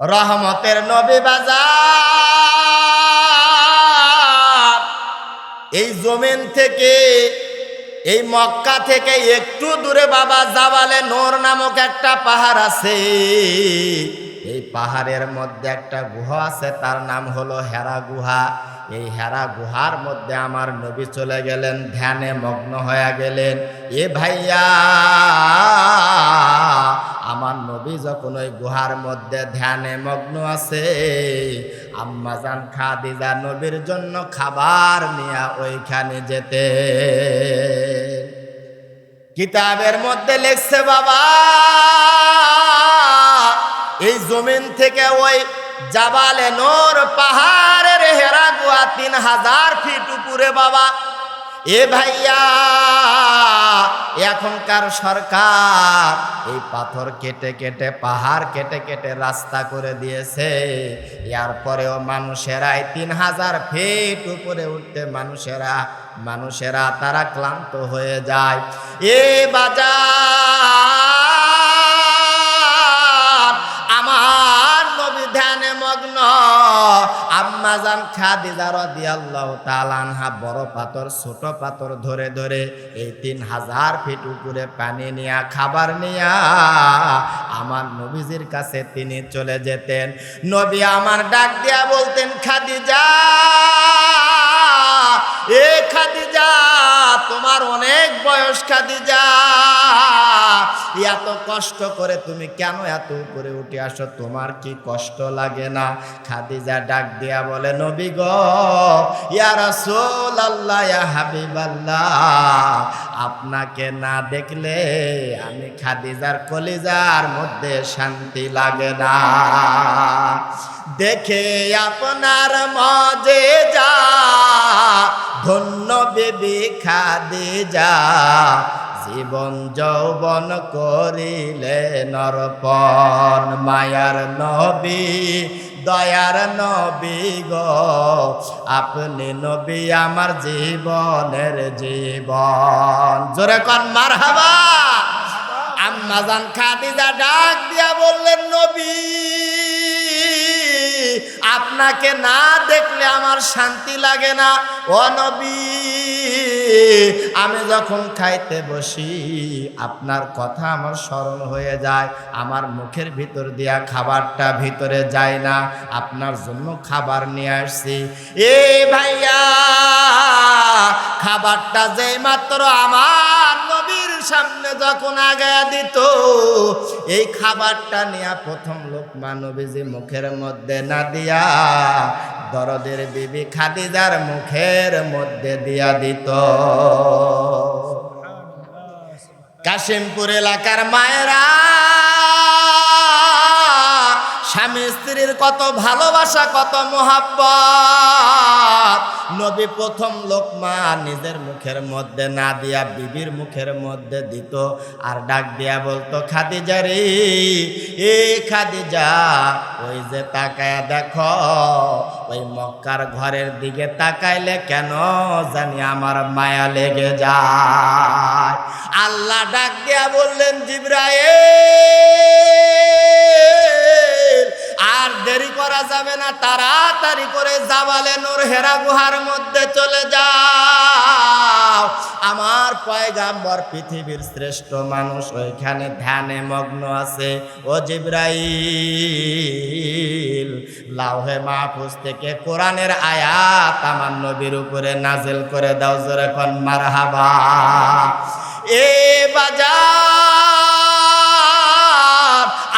রহমতের নবী বাজার। এই জমিন থেকে, এই মক্কা থেকে একটু দূরে বাবা জাওয়ালে নোর নামক একটা পাহাড় আছে। এই পাহাড়ের মধ্যে একটা গুহা আছে, তার নাম হলো হেরা গুহা। এই হেরা গুহার মধ্যে আমার নবী চলে গেলেন, ধ্যানে মগ্ন হয়ে গেলেন। এ ভাইয়া, আমার নবী যখন ওই গুহার মধ্যে ধ্যানে মগ্ন আছে আম্মাজান খাদিজা নবীর জন্য খাবার নিয়ে ওইখানে যেতে কিতাবের মধ্যে লেখছে, বাবা এই জমিন থেকে ওই জাবালে নোর পাহাড়ের হেরা গুয়া তিন হাজার ফিট উপরে, বাবা। এ ভাইয়া, এখনকার সরকার এই পাথর কেটে কেটে, পাহাড় কেটে কেটে রাস্তা করে দিয়েছে। এর পরেও মানুষেরা এই তিন হাজার ফিট উপরে উঠতে মানুষেরা মানুষেরা তারা ক্লান্ত হয়ে যায়। এ বাজার মগ্ন আম্মাজান খাদিজা রাদিয়াল্লাহু তাআলা আনহা বড় পাথর, ছোট পাথর ধরে ধরে এই তিন হাজার ফিট উপরে পানি নিয়া, খাবার নিয়া আমার নবীজির কাছে তিনি চলে যেতেন। নবী আমার ডাক দিয়া বলতেন, খাদিজা, এ খাদিজা, তোমার অনেক বয়স খাদিজা। এত কষ্ট করে তুমি কেন এত উপরে উঠে আসো? তোমার কি কষ্ট লাগে না? খাদিজা ডাক দিয়া বলে, নবী গো, ইয়া রাসূল আল্লাহ ইয়া হাবিব আপনাকে না দেখলে আমি খাদিজার কলিজার মধ্যে শান্তি লাগে না। দেখে আপনার মজে যা, ধন্য বেবি খাদিজা জীবন যৌবন করিলে নরপন। মায়ার নবী, দয়ার নবী গ, আপনি নবী আমার জীবনের জীবন। জোরে কন মার হাবা আম্মাজান খাদিজা ডাক দিয়া বললেন, নবী, আপনাকে না দেখলে আমার শান্তি লাগে না। ও নবী আমি যখন খাইতে বসি, আপনার কথা আমার স্মরণ হয়ে যায়। আমার মুখের ভিতর দিয়া খাবারটা ভিতরে যায় না। আপনার জন্য খাবার নিয়ে আসছি। এ ভাইয়া, খাবারটা যেই মাত্র আমার নবীর সামনে যখন আগায়া দিত, এই খাবারটা নিয়ে প্রথম লোক মানবীজি মুখের মধ্যে না দিয়া দরদের বিবি খাদিজার মুখের মধ্যে দিয়া দিত। কাশিমপুর এলাকার মায়েরা স্বামী স্ত্রীর কত ভালোবাসা কত মোহাব্বত। নবী প্রথম লোকমা নিজের মুখের মধ্যে না দিয়া বিবির মুখের মধ্যে দিত, আর ডাক দিয়া বলতো, খাদিজা রে, এ খাদিজা, ওই যে তাকায় দেখো, ওই মক্কার ঘরের দিকে তাকাইলে কেন জানি আমার মায়া লেগে যায়। আল্লাহ ডাক দিয়া বললেন, জিব্রাইল আর দেরি করা যাবে না, তাড়াতাড়ি করে জাবালে নূর হেরা গুহার মধ্যে চলে যাও। আমার পয়গাম্বর পৃথিবীর শ্রেষ্ঠ মানুষ, ওইখানে ধ্যানে মগ্ন আছে। ও জিব্রাইল লাউহে মাহফুজ থেকে কোরআনের আয়াত আমার নবীর উপরে নাজেল করে দাও, জোরে কোন মারহাবা। এ বাজার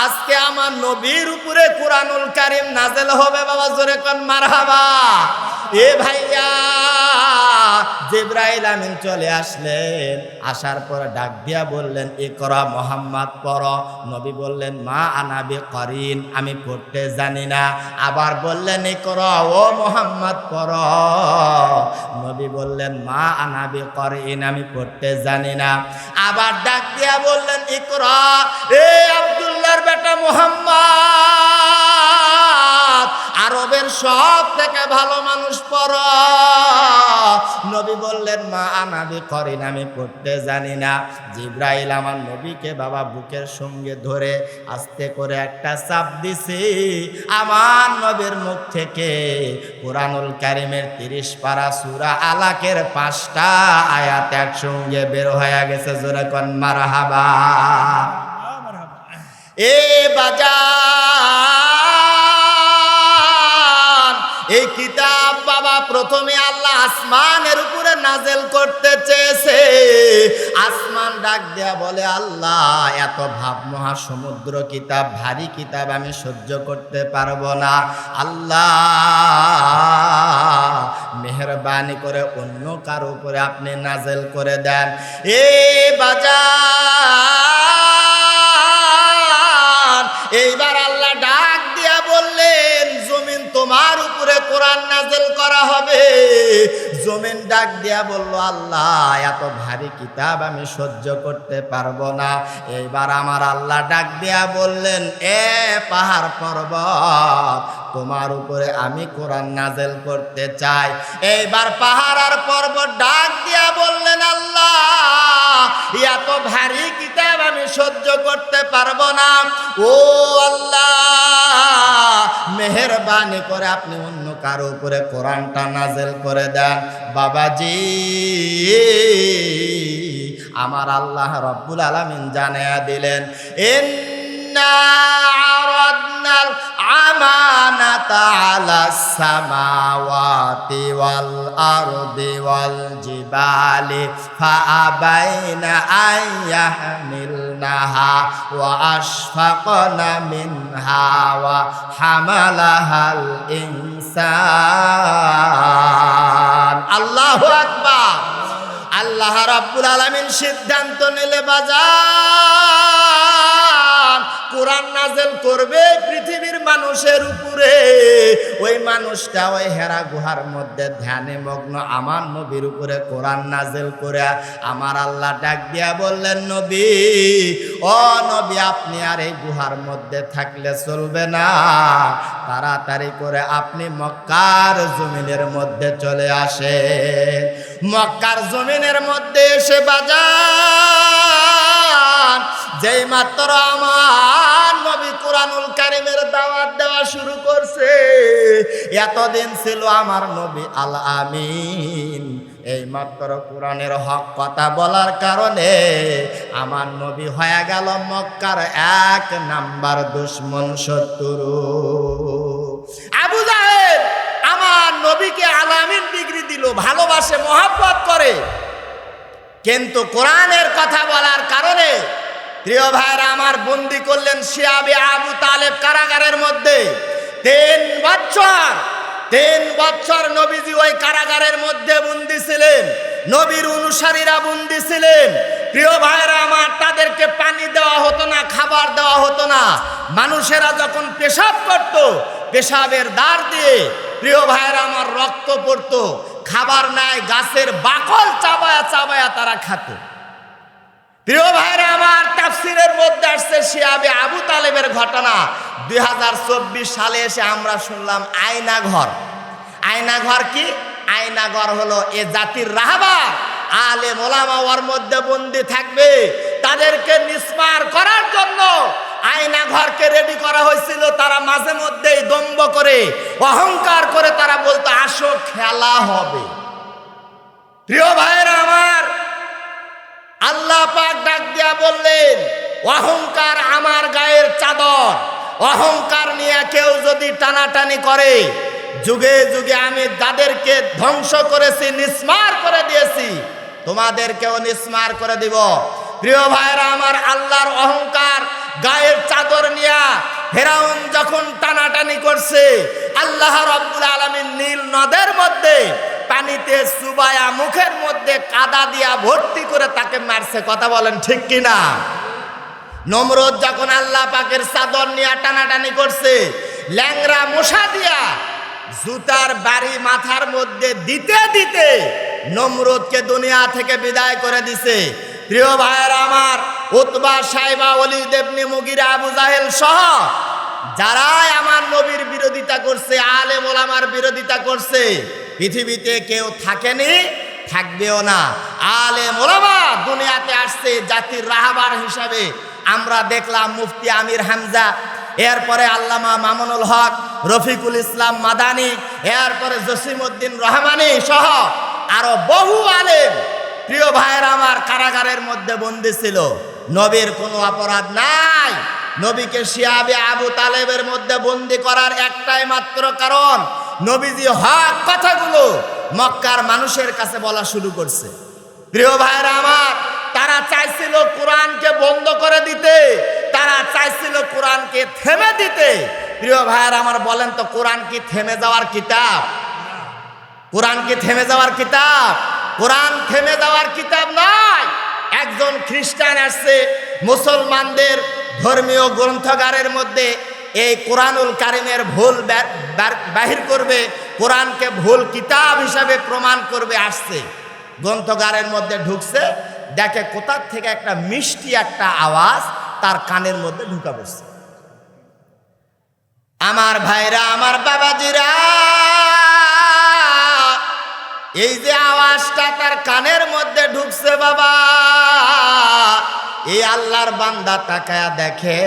আজকে আমার নবীর উপরে কোরআনুল কারিম নাজেল হবে বাবা, জোরে কোন মারহাবা। এ ভাইয়া, জিব্রাইল আমিন চলে আসলেন। আসার পর ডাক দিয়া বললেন এ করা মোহাম্মদ পর নবী বললেন, মা আনাবি করিন আমি পড়তে জানি না। আবার বললেন এ কর ও মোহাম্মদ পর নবী বললেন, মা আনাবি করিন আমি পড়তে জানি না। আবার ডাক দিয়া বললেন এ কর এ বেটা মোহাম্মদ আরবে মানবের সব থেকে ভালো মানুষ পর। নবী বললেন, মা আনাবি করিন, আমি পড়তে জানি না। জিব্রাইল আমার নবীকে বাবা বুকের সঙ্গে ধরে আস্তে করে একটা চাপ দিছে। আমার নবীর মুখ থেকে কোরআনুল কারিমের তিরিশ পারা সুরা আলাকের পাঁচটা আয়াত একসঙ্গে বের হয়ে গেছে। জোরে কন, মারহাবা। এ বাজার, এই কিতাব বাবা প্রথমে আল্লাহ আসমানের উপরে নাজেল করতে চেয়েছে। আসমান ডাক দেয়া বলে, আল্লাহ, এত ভাব মহাসমুদ্র কিতাব, ভারী কিতাব আমি সহ্য করতে পারব না। আল্লাহ, মেহরবানি করে অন্য কারও উপরে আপনি নাজেল করে দেন। এ বাজার এইবার আল্লাহ ডাক দিয়া বললেন জমিন তোমার উপরে কোরআন নাজেল করা হবে। জমিন ডাক দিয়া বলল, আল্লাহ, এত ভারী কিতাব আমি সহ্য করতে পারব না। এইবার আমার আল্লাহ ডাক দিয়া বললেন, এ পাহাড় পর্বত, তোমার উপরে আমি কোরআন নাজেল করতে চাই। এইবার পাহাড় আর পর্বত ডাক দিয়া বললেন, আল্লাহ, এত ভারী কিতাব আমি সহ্য করতে পারব না। ও আল্লাহ, মেহরবানি করে আপনি অন্য কারও উপরে কোরআনটা নাজেল করে দেন। বাবাজি, আমার আল্লাহ রব্বুল আলমিন জানিয়ে দিলেন আরাদনাল আমানাতা আলাস সামাওয়াতি ওয়াল আরদি ওয়াল জিবালি, ফাআবাইনা আইয়াহমিলনাহা ওয়া আশফাকনা মিনহা হামালাহাল ইনসান। আল্লাহু আকবার। আল্লাহ রাব্বুল আলামিন সিদ্ধান্ত নিলে বাজার কোরআন নাজেল করবে পৃথিবীর মানুষের উপরে। ওই মানুষটা ওই হেরা গুহার মধ্যে ধ্যানে মগ্ন, আমার নবীর উপরে কোরআন নাজেল করে, আমার আল্লাহ ডাক দিয়া বললেন, নবী, ও নবী, আপনি আর এই গুহার মধ্যে থাকলে চলবে না। তাড়াতাড়ি করে আপনি মক্কার জমিনের মধ্যে চলে আসে মক্কার জমিনের মধ্যে এসে বাজার যেই মাত্র আমার নবী কোরআনুল কারিমের দাওয়াত দেওয়া শুরু করছে, এতদিন ছিল আমার নবী আল আমিন। এই মাত্র কোরআনের হক কথা বলার কারণে আমার নবী হয়ে গেল মক্কার এক নাম্বার দুশ্মন শত্রু। আবু জাহেল আমার নবীকে আলামিন ডিগ্রি দিল, ভালোবাসে, মহাব্বত করে। কিন্তু কোরআনের কথা বলার কারণে, প্রিয় ভাইরা, আমার বন্দি করলেন শিয়াবে আবু তালেব কারাগারের মধ্যে। তিন বছর তিন বছর নবীজি ওই কারাগারের মধ্যে বন্দি ছিলেন, নবীর অনুসারীরা বন্দি ছিলেন। প্রিয় ভাইরা, আমার তাদেরকে পানি দেওয়া হতো না, খাবার দেওয়া হতো না। মানুষেরা যখন পেশাব করত পেশাবের দ্বার দিয়ে, প্রিয় ভাইরা আমার রক্ত পড়তো, খাবার নাই, গাছের বাকল চাবায়া চাবায়া তারা খাত। প্রিয় ভাইরা আমার তাফসিরের মধ্যে আসছে শিয়াবে আবু তালেবের ঘটনা। দুই হাজার চব্বিশ সালে এসে আমরা শুনলাম আয়না ঘর আয়না ঘর কি? আয়না ঘর হলো এ জাতির রাহবার আলে মোলামা ওর মধ্যে বন্দি থাকবে। তাদেরকে নিষ্পার করার জন্য আয়না ঘরকে রেডি করা হয়েছিল, তারা মাঝে মধ্যেই দম্ব করে, অহংকার করে তারা বলতো, আসো, খেলা হবে। প্রিয় ভাইরা আমার, আল্লাহ পাক ডাক দিয়া বললেন, অহংকার আমার গায়ের চাদর, অহংকার নিয়ে কেউ যদি টানাটানি করে, যুগে যুগে আমি যাদেরকে ধ্বংস করেছি, নিস্মার করে দিয়েছি, তোমাদেরকেও নিস্মার করে দিব। প্রিয় ভাইরা আমার আল্লাহর অহংকার, গায়ের চাদর নিয়া ফেরাউন যখন টানাটানি করছে, আল্লাহ রব্বুল আলমীর নীল নদের মধ্যে পানিতে সুবায়া মুখের মধ্যে কাদা দিয়া ভর্তি করে তাকে মারছে। কথা বলেন ঠিক কিনা? নমরদ যখন আল্লাহ পাকের চাদর নিয়ে টানাটানি করছে ল্যাংরা মশা দিয়া জুতার বাড়ি মাথার মধ্যে দিতে দিতে নমরুদকে দুনিয়া থেকে বিদায় করে দিছে। প্রিয় ভাইয়ের আমার, উতবা সাহেবা অলি দেবনি মুগিরা আবু জাহেল সহ যারাই আমার নবীর বিরোধিতা করছে, আলেম ওলামার বিরোধিতা করছে, পৃথিবীতে কেউ থাকেনি, থাকবেও না। আলে মোলামা দুনিয়াতে আসছে জাতির রাহাবার হিসাবে। আমরা দেখলাম মুফতি আমির হামজা, এরপরে আল্লামা মামুনুল হক, রফিকুল ইসলাম মাদানি, এরপরে জসিমউদ্দিন রহমানি সহ আরও বহু আলেম প্রিয় ভাইয়ের, আমার কারাগারের মধ্যে বন্দি ছিল। নবীর কোনো অপরাধ নাই। নবীকে শিয়াবে আবু তালেবের মধ্যে বন্দি করার একটাই মাত্র কারণ, নবীজি হক কথাগুলো মক্কার মানুষের কাছে বলা শুরু করছে। প্রিয় ভাইরা আমার, তারা চাইছিল কোরআনকে বন্ধ করে দিতে, তারা চাইছিল কোরআনকে থেমে দিতে। প্রিয় ভাইয়ের, আমার বলেন তো, কোরআন কি থেমে যাওয়ার কিতাব? কোরআন কি থেমে যাওয়ার কিতাব? কোরআন থেমে যাওয়ার কিতাব নয় একজন খ্রিস্টান আসছে, মুসলমানদের ধর্মীয় গ্রন্থগারের মধ্যে এই কোরআনুল কারিমের ভুল বাহির করবে, কোরআনকে ভুল কিতাব হিসাবে প্রমাণ করবে, আসছে। গ্রন্থগারের মধ্যে ঢুকছে, দেখে কোথার থেকে একটা মিষ্টি একটা আওয়াজ তার কানের মধ্যে ঢুকা পড়ছে। আমার ভাইরা, আমার বাবাজিরা, এই যে কানের মধ্যে ঢুকছে বাবা। এই আল্লাহর বান্দা তাকায় দেখে,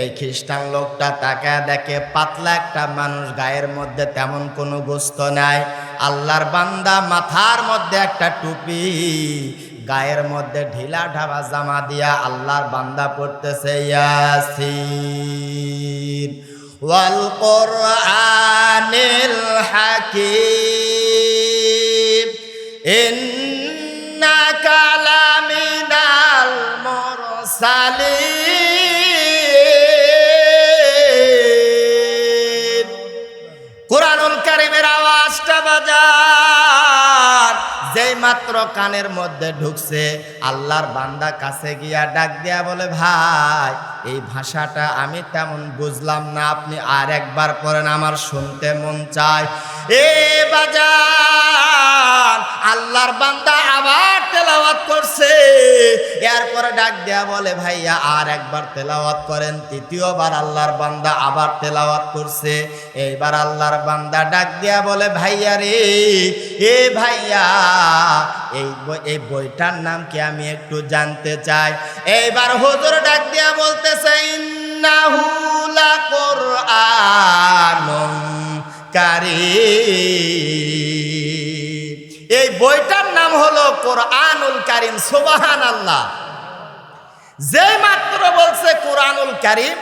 এই খ্রিস্টান লোকটা তাকায় দেখে পাতলা একটা মানুষ গায়ের মধ্যে তেমন কোনো গোস্ত নাই। আল্লাহর বান্দা মাথার মধ্যে একটা টুপি, গায়ের মধ্যে ঢিলা ঢাবা জামা দিয়া আল্লাহর বান্দা পড়তেছে, ইয়াসিন ওয়াল কোরআনিল হাকিম। ইন্নাকা লামিনাল মুরসালিন। কোরআনুল কারীমের আওয়াজটা বাজার যেই মাত্র কানের মধ্যে ঢুকছে, আল্লাহর বান্দা কাছে গিয়া ডাক দিয়া বলে, ভাই এই ভাষাটা আমি তেমন বুঝলাম না, আপনি আর একবার পড়েন, আমার শুনতে মন চায়। এ বাজার আল্লাহর বান্দা আবার তেলাওয়াত করছে। এরপরে ডাক দেয়া বলে, ভাইয়া, আর একবার তেলাওয়াত করেন। তৃতীয়বার আল্লাহর বান্দা আবার তেলাওয়াত করছে। এইবার আল্লাহর বান্দা ডাক দেয়া বলে, ভাইয়া রে, এ ভাইয়া এই এই বইটার নাম কি আমি একটু জানতে চাই? এইবার হুজুর ডাক দেয়া বলতেছে, ইন্নাহু লাকুরআনুন কারীম। এই বইটার নাম হলো কোরআনুল কারিম সুবাহান আল্লাহ যে মাত্র বলছে কোরআনুল কারিম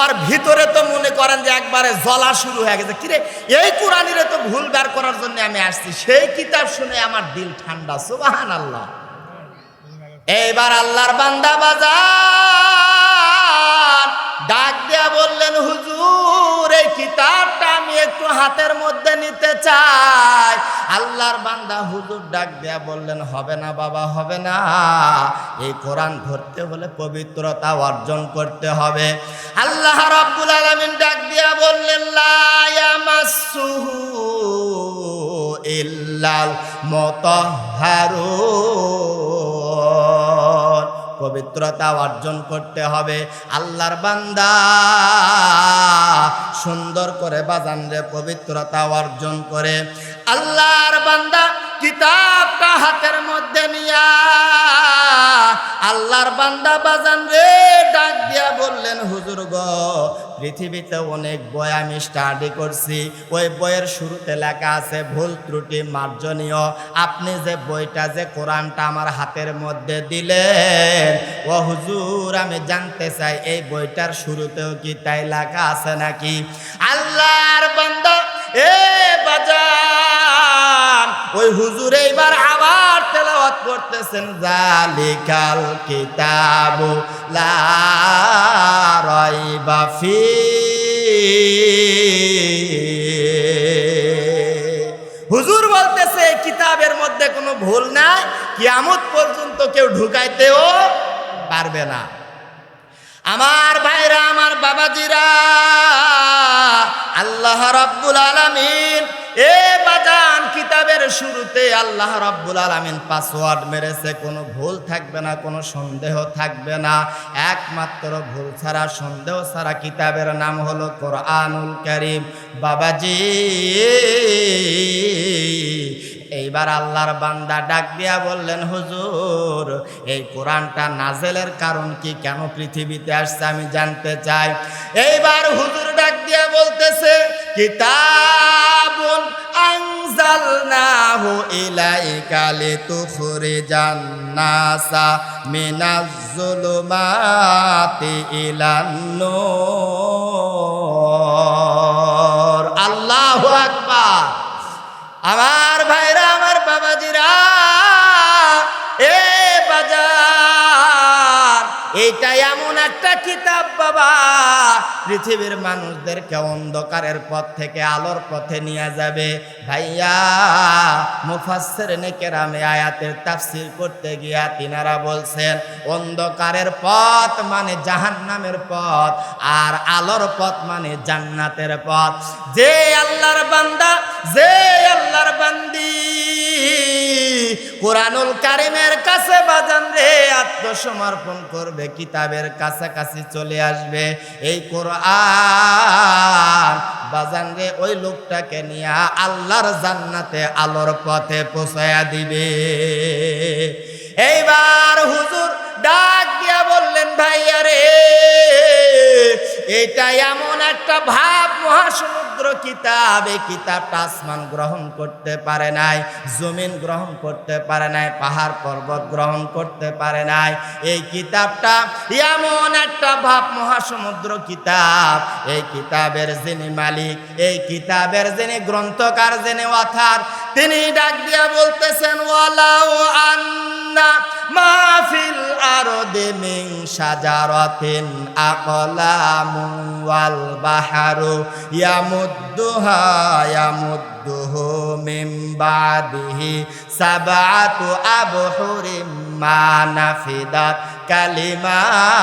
ওর ভিতরে তো মনে করেন যে একবারে জ্বলা শুরু হয়ে গেছে। কিরে, এই কোরআনের তো ভুল বার করার জন্য আমি আসছি। সেই কিতাব শুনে আমার দিল ঠান্ডা সুবাহান আল্লাহ এইবার আল্লাহর বান্দা বাজার ডাক দিয়া বললেন, হুজুর, এই কিতাবটা আমি একটু হাতের মধ্যে নিতে চাই। আল্লাহর বান্দা হুজুর ডাক দিয়া বললেন, হবে না বাবা, হবে না। এই কোরআন ধরতে হলে পবিত্রতা অর্জন করতে হবে। আল্লাহ রাব্বুল আলামিন ডাক দিয়া বললেন, লা ইয়ামাসসুহু ইল্লাল মুতাহহারুন পবিত্রতা অর্জন করতে হবে। আল্লাহর বান্দা সুন্দর করে বাজান রে পবিত্রতা অর্জন করে। আল্লাহর বান্দা কিতাবটা হাতের মধ্যে নিয়া আল্লাহর বান্দা বাজান রে, ডাক দিয়া বললেন, হুজুর গো, পৃথিবীতে অনেক বই আমি স্টাডি করছি। ওই বইয়ের শুরুতে লেখা আছে, ভুল ত্রুটি মার্জনীয়। আপনি যে বইটা, যে কোরআনটা আমার হাতের মধ্যে দিলেন, ও হুজুর, আমি জানতে চাই, এই বইটার শুরুতেও কি তাই লেখা আছে নাকি? আল্লাহর বান্দা এ বাজান, ওই হুজুর এইবার আবার তেলাওয়াত করতেছেন, জালিকাল কিতাবু লা রাইবা ফি হুজুর বলতেছে কিতাবের মধ্যে কোনো ভুল নাই, কিয়ামত পর্যন্ত কেউ ঢুকাইতেও পারবে না। আমার ভাইরা, আমার বাবাজিরা, আল্লাহ রাব্বুল আলামিন এ বাজান কিতাবের শুরুতে আল্লাহ রাব্বুল আলামিন পাসওয়ার্ড মেরেছে। কোনো ভুল থাকবে না, কোনো সন্দেহ থাকবে না। একমাত্র ভুল ছাড়া, সন্দেহ ছাড়া কিতাবের নাম হলো কোরআনুল কারীম। বাবাজি এইবার আল্লাহর বান্দা ডাক দিয়া বললেন, হুজুর, এই কোরআনটা নাজেলের কারণ কি? কেন পৃথিবীতে আসছে আমি জানতে চাই। এইবার হুজুর ডাক দিয়া বলতেছে, কিতাবুন আনজালনাহু ইলাইকা লিতুখরিজান নাসা মিনাজ যুলুমাতি ইলান নূর আল্লাহু আকবার। আমার ভাইরা আমার বাবাজিরা এ বাজার এইটা এমন একটা কিতাব বাবা, পৃথিবীর মানুষদেরকে অন্ধকারের পথ থেকে আলোর পথে নিয়ে যাবে। ভাইয়া মুফাসসির নেকেরামে আয়াতের তাফসীর করতে গিয়া তিনারা বলছেন, অন্ধকারের পথ মানে জাহান্নামের পথ, আর আলোর পথ মানে জান্নাতের পথ। যে আল্লাহর বান্দা, যে আল্লাহর বান্দি কোরআনুল কারিমের কাছে বাজান রে, আত্মসমর্পণ করবে, কিতাবের কাছাকাছি চলে আসবে। এই কোরআন বাজান রে, ওই লোকটাকে নিয়ে আল্লাহর জান্নাতে আলোর পথে পৌঁছায়া দিবে। এইবার হুজুর ডাক দিয়া বললেন, ভাইয়া রে এটা এমন একটা ভাব, মহাসমুদ্র কিতাব এই কিতাবটা আসমান গ্রহণ করতে পারে নাই, জমিন গ্রহণ করতে পারে নাই, পাহাড় পর্বত গ্রহণ করতে পারে নাই। এই কিতাবটা এমন একটা ভাব, মহাসমুদ্র কিতাব। এই কিতাবের যিনি মালিক, এই কিতাবের যিনি গ্রন্থকার, যিনি অথার, তিনি ডাক দিয়া বলতেছেন, ওয়ালাউ আন্না মাহফিল আরদে মিং সাজারাতিন আকলামু ওয়াল বাহারু ইয়ামুদ্দুহা ইয়ামুদ্দুহু মিন বাদিহি সাবআতু আবহুরিম মা নাফিদাত কালিমাতুল্লাহ।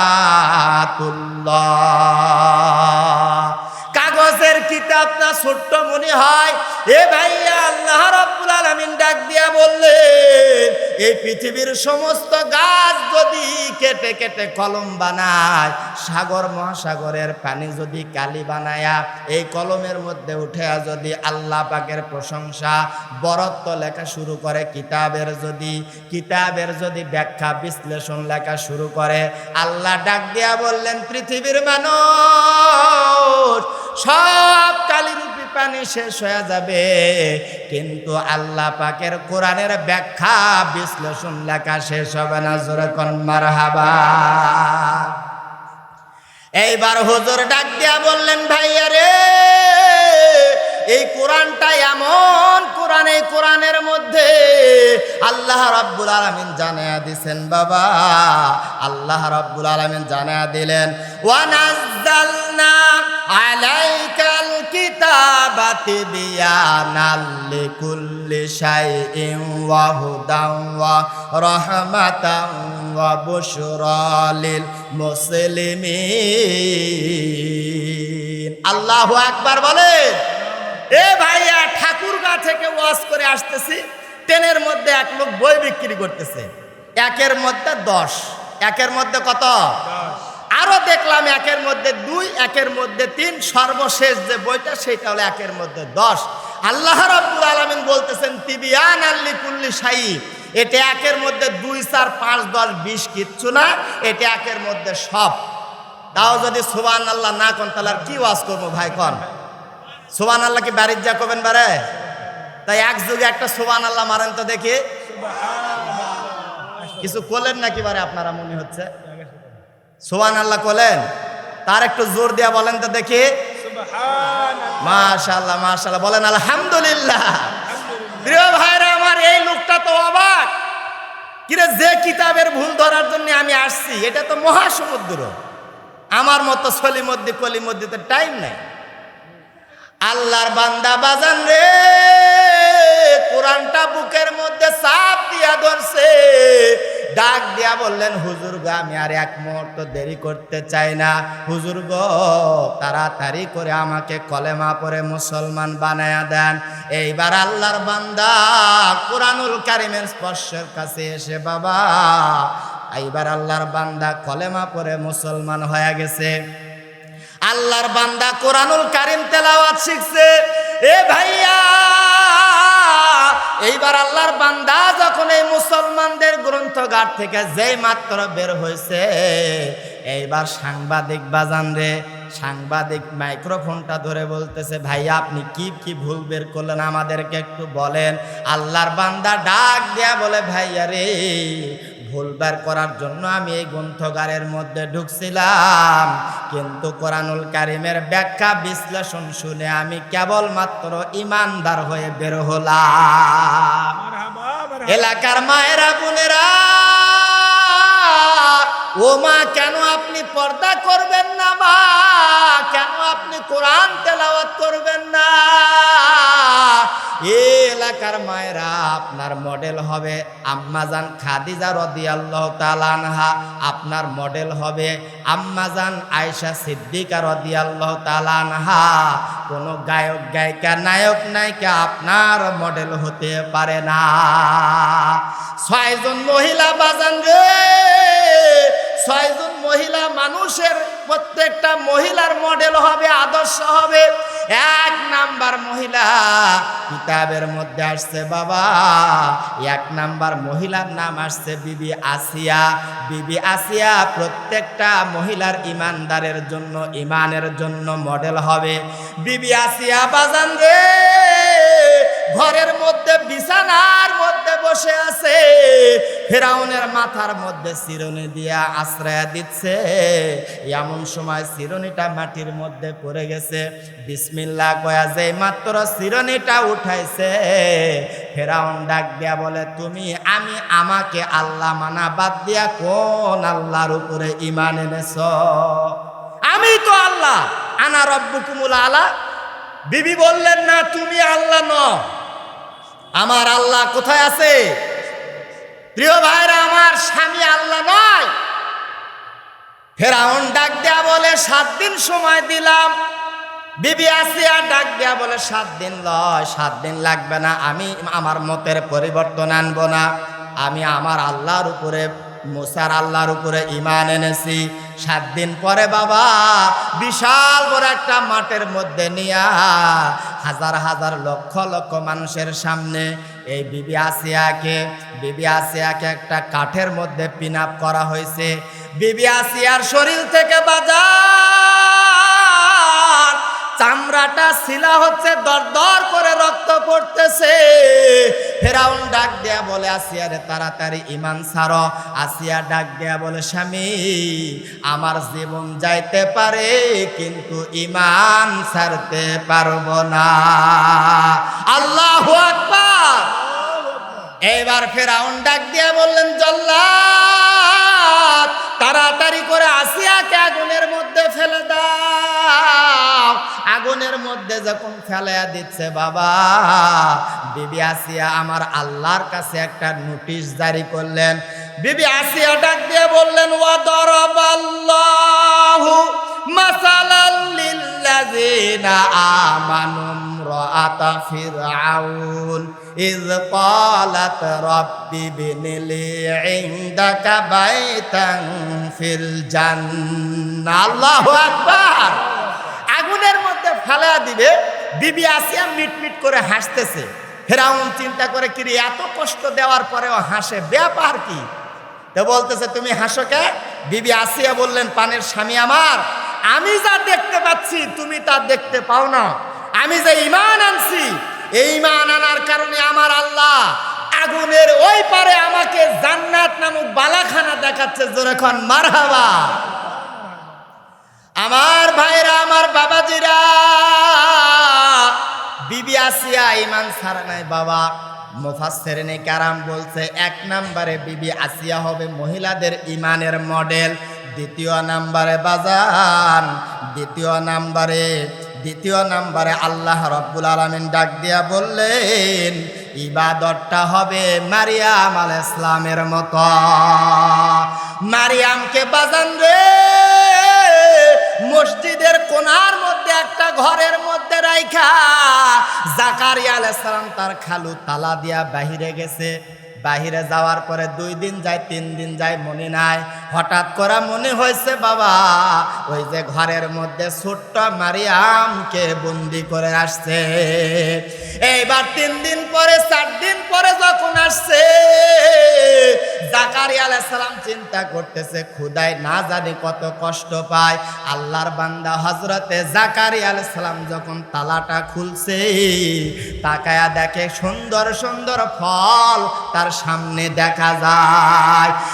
কাগজের কিতাব না ছোট্ট মনে হয়? এ ভাইয়া আল্লাহ রাব্বুল আলামিন ডাক দিয়া বললেন এই পৃথিবীর সমস্ত গাছ যদি কেটে কেটে কলম বানায়, সাগর মহাসাগরের পানি যদি কালি বানায়া, এই কলমের মধ্যে উঠে যদি আল্লাহ পাকের প্রশংসা, বরত্ব লেখা শুরু করে, কিতাবের যদি কিতাবের যদি ব্যাখ্যা, বিশ্লেষণ লেখা শুরু করে, আল্লাহ ডাক দিয়া বললেন, পৃথিবীর মানুষ সব কালিরূপী পানি শেষ হয়ে যাবে। কিন্তু আল্লাহ পাকের কোরআনের ব্যাখ্যা, বিশ্লেষণ লেখা শেষ হবে না, জোরে কন্মার হাবা এইবার হুজুর ডাক দিয়া বললেন, ভাইয়া রে এই কোরআনটা এমন কোরআন, এই কোরআনের মধ্যে আল্লাহ রাব্বুল আলামিন জানায়া দিছেন, বাবা। আল্লাহ রাব্বুল আলামিন জানায়া দিলেন ওয়া নাযালনা আলাইকাল কিতাবাতি বিয়ানাল লিকুল্লি শাইইন ওয়া হুদান ওয়া রাহমাতান ওয়া বুশরা লিল মুসলিমিন। আল্লাহু আকবার বলেন। এ ভাইয়া ঠাকুরগা থেকে ওয়াজ করে আসতেছি ট্রেনের মধ্যে এক লোক বই বিক্রি করতেছে। একের মধ্যে দশ একের মধ্যে কত? আরও দেখলাম একের মধ্যে দুই একের মধ্যে তিন সর্বশেষ যে বইটা সেটা হলো একের মধ্যে দশ। আল্লাহ রাব্বুল আলামিন বলতেছেন তিবিয়ান আল্লি কুল্লি সাই এটা একের মধ্যে দুই চার পাঁচ দশ বিশ কিচ্ছু না এটা একের মধ্যে সব। তাও যদি সুবান আল্লাহ না কন তাহলে আর কি ওয়াজ করব ভাই কন? সুবান আল্লাহ কি বাড়ির যা করবেন বারে? তাই এক যুগে একটা সোবান আল্লাহ মারেন তো দেখি। কিছু করলেন নাকি বারে আপনারা মনে হচ্ছে? সোবান আল্লাহ করলেন তার একটু জোর দিয়া বলেন তো দেখি। মাশাল্লাহ মাশাল্লাহ বলেন আলহামদুলিল্লাহ। প্রিয় ভাইরা আমার এই লোকটা তো অবাক। কিরে যে কিতাবের ভুল ধরার জন্য আমি আসছি এটা তো মহাসমুদ্র। আমার মতো সলিমদ্দি কলিমদ্দিতে টাইম নেই। আল্লাহর বান্দা বাজান রে, কোরআনটা বুকের মধ্যে চাপ দিয়া ধরছে। ডাক দিয়া বললেন, হুজুর গো, আমি আর এক মুহূর্ত দেরি করতে চাই না। হুজুর গো, তাড়াতাড়ি করে আমাকে কলেমা পরে মুসলমান বানায়া দেন। এইবার আল্লাহর বান্দা কোরআনুল কারিমের স্পর্শের কাছে এসে, বাবা, এইবার আল্লাহর বান্দা কলেমা পরে মুসলমান হয়ে গেছে। আল্লাহর বান্দা কোরআনুল কারিম তেলাওয়াত শিখছে। এ ভাইয়া, এইবার আল্লাহর বান্দা যখন এই মুসলমানদের গ্রন্থগার থেকে যেই মাত্র বের হয়েছে, এইবার সাংবাদিক বাজান রে, সাংবাদিক মাইক্রোফোনটা ধরে বলতেছে, ভাইয়া, আপনি কি কি ভুল বের করলেন? আমাদেরকে একটু বলেন। আল্লাহর বান্দা ডাক দেয়া বলে, ভাইয়া রে ভুল বের করার জন্য আমি এই গ্রন্থগারের মধ্যে ঢুকছিলাম। কিন্তু কোরআনুল কারিমের ব্যাখ্যা বিশ্লেষণ শুনে আমি কেবলমাত্র ইমানদার হয়ে বের হলাম। এলাকার মায়েরা বোনেরা ও মা কেন আপনি পর্দা করবেন না মা? কেন আপনি কোরআন তেলাওয়াত করবেন না? এ এলাকার মায়েরা, আপনার মডেল হবে আম্মাজান খাদিজা রদিয়াল্লাহ তালানহা আপনার মডেল হবে আম্মাজান আয়েশা সিদ্দিকা রদিয়াল্লাহ তালানহা কোনো গায়ক, গায়িকা, নায়ক, নায়িকা আপনার মডেল হতে পারে না। ছয়জন মহিলা বাজান রে ছয়জন মহিলা মানুষের প্রত্যেকটা মহিলার মডেল হবে, আদর্শ হবে। এক নাম্বার মহিলা কিতাবের মধ্যে আসছে, বাবা। এক নাম্বার মহিলার নাম আসছে, বিবি আসিয়া। বিবি আসিয়া প্রত্যেকটা মহিলার ইমানদারের জন্য, ইমানের জন্য মডেল হবে। বিবি আসিয়া বাজান রে, ঘরের মধ্যে বিছানার মধ্যে বসে আছে। ফেরাউনের মাথার মধ্যে চিরুনি দিয়া আশ্রয় দিচ্ছে। এমন সময় চিরুনিটা মাটির মধ্যে পড়ে গেছে। বিসমিল্লা কয়া যে মাত্র চিরুনিটা উঠাইছে। ফেরাউন ডাক দিয়া বলে, তুমি, আমি, আমাকে আল্লাহ মানা বাদ দিয়া কোন আল্লাহর উপরে ইমান এনেছ? আমি তো আল্লাহ। আনা রব্বুকুমুল আলা। বিবি বললেন না, তুমি আল্লাহ ন আমার আল্লাহ কোথায় আছে? প্রিয় ভাইরা, আমার স্বামী আল্লাহ নয় ফেরাউন ডাক দেয়া বলে, সাত দিন সময় দিলাম। বিবি আসিয়া ডাক দেয়া বলে, সাত দিন লয়, সাত দিন লাগবে না, আমি আমার মতের পরিবর্তন আনব না। আমি আমার আল্লাহর উপরে মুসার আল্লাহর উপরে ইমান এনেছি। সাত দিন পরে বাবা, বিশাল বড় একটা মাঠের মধ্যে নিয়া হাজার হাজার লক্ষ লক্ষ মানুষের সামনে এই বিবি আসিয়াকে বিবি আসিয়াকে একটা কাঠের মধ্যে পিন আপ করা হয়েছে। বিবি আসিয়ার শরীর থেকে বাজার চামড়াটা শিলা হচ্ছে দরদর করে রক্ত পড়তেছে। ফেরাউন ডাক দেয়া বলে, আসিয়া রে, তাড়াতাড়ি ইমান সার আসিয়া ডাক দেয়া বলে, স্বামী, আমার জীবন যাইতে পারে, কিন্তু ইমান ছাড়তে পারব না। আল্লাহ আকবার। এবার ফেরাউন ডাক দিয়া বললেন, জল্লাদ, তাড়াতাড়ি করে আসিয়াকে আগুনের মধ্যে ফেলে দাও। আগুনের মধ্যে যখন ফেলাইয়া দিচ্ছে বাবা বিবি আসিয়া আমার আল্লাহর কাছে একটা নোটিশ জারি করলেন বিবি আসিয়া ডাক দিয়ে বললেন ওয়া দরবাল্লাহু মাসালাল লিল্লাযিনা আমানু امرأة فرعون إذ قالت رب ابن لي عندك بيتا في الجنة الله أكبر আগুনের মধ্যে ফেলা দিবে, বিবি আসিয়া মিট মিট করে হাসতেছে। ফেরাউন চিন্তা করে কিরে এত কষ্ট দেওয়ার পরেও হাসে, ব্যাপার কি? তো বলতেছে, তুমি হাসো কে? বিবি আসিয়া বললেন, পানের স্বামী আমার, আমি যা দেখতে পাচ্ছি, তুমি তা দেখতে পাও না। আমি যে ইমান আনছি, এই ইমান আনার কারণে আমার আল্লাহ আগুনের ওই পারে আমাকে জান্নাত নামক বালাখানা দেখাচ্ছে যেরকম মারহাবা। আমার ভাইরা, আমার বাবাজিরা, বিবি আসিয়া ইমান ছাড়া নাই বাবা। মুফাসসিরিনে কারাম বলছে, এক নম্বরে বিবি আসিয়া হবে মহিলাদের ইমানের মডেল, দ্বিতীয় নাম্বারে বাজান, দ্বিতীয় নাম্বারে দ্বিতীয় নাম্বারে আল্লাহ রব্বুল আলমিন ডাক দিয়া বললেন, ইবাদতটা হবে মারিয়াম আল ইসলামের মতো। মারিয়ামকে বাজান রে। মসজিদের কোনার মধ্যে একটা ঘরের মধ্যে রাইখা। জাকারিয়া আলাইহিস সালাম তার খালু তালা দিয়া বাহিরে গেছে। বাহিরে যাওয়ার পরে দুই দিন যায়, তিন দিন যায়, মনে নাই। হঠাৎ করা মনে হয়েছে, বাবা, ওই যে ঘরের মধ্যে ছোট্ট মারিয়ামকে বন্দি করে আসছে। এইবার তিন দিন পরে, চার দিন পরে যখন আসছে জাকারি সালাম চিন্তা করতেছে, খুদাই না জানি কত কষ্ট পায়। আল্লাহর বান্দা হজরতে জাকারি সালাম যখন তালাটা খুলছে, তাকায়া দেখে সুন্দর সুন্দর ফল তার সামনে দেখা যায়।